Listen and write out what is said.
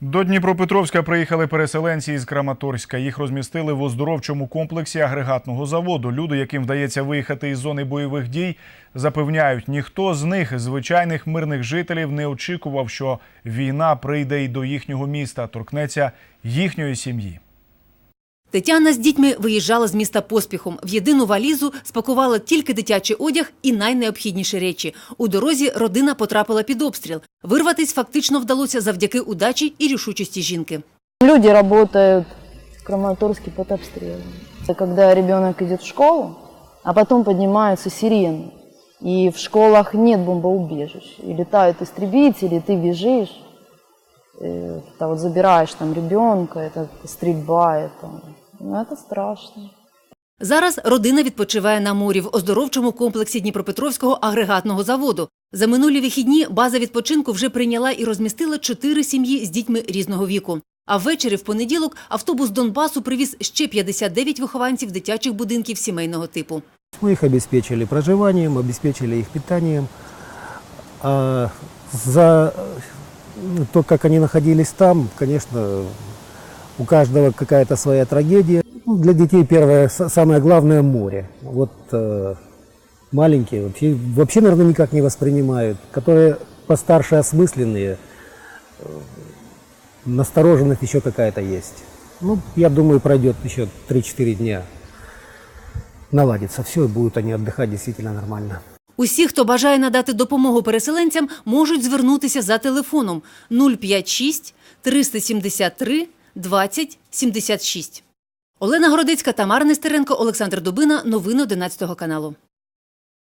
До Дніпропетровська приїхали переселенці із Краматорська. Їх розмістили в оздоровчому комплексі агрегатного заводу. Люди, яким вдається виїхати із зони бойових дій, запевняють, ніхто з них, звичайних мирних жителів, не очікував, що війна прийде й до їхнього міста, торкнеться їхньої сім'ї. Тетяна з дітьми виїжджала з міста поспіхом. В єдину валізу спакувала тільки дитячий одяг і найнеобхідніші речі. У дорозі родина потрапила під обстріл. Вирватись фактично вдалося завдяки удачі і рішучості жінки. Люди работают в Краматорске под обстрелом. Это когда ребенок идет в школу, а потом поднимаются сирены. И в школах нет бомбоубежищ. И летают истребители, ты бежишь, э, ты вот забираешь там ребенка, это стрельба, это, ну, это страшно. Зараз родина відпочиває на морі в оздоровчому комплексі Дніпропетровського агрегатного заводу. За минулі вихідні база відпочинку вже прийняла і розмістила чотири сім'ї з дітьми різного віку. А ввечері в понеділок автобус Донбасу привіз ще 59 вихованців дитячих будинків сімейного типу. Мы их обеспечили проживанием, обеспечили их питанием. А за то, как они находились там, конечно, у каждого какая-то своя трагедия. Ну, Для детей первое, самое главное – море. Вот э, маленькие вообще, вообще, наверное, никак не воспринимают. Которые постарше осмысленные, э, настороженность еще какая-то есть. Ну, я думаю, пройдет еще 3-4 дня наладится все, будут они отдыхать действительно нормально. Усі, хто бажає надати допомогу переселенцям, можуть звернутися за телефоном 056 373 20 76. Олена Городицька, Тамара Нестеренко, Олександр Дубина. Новини 11 каналу.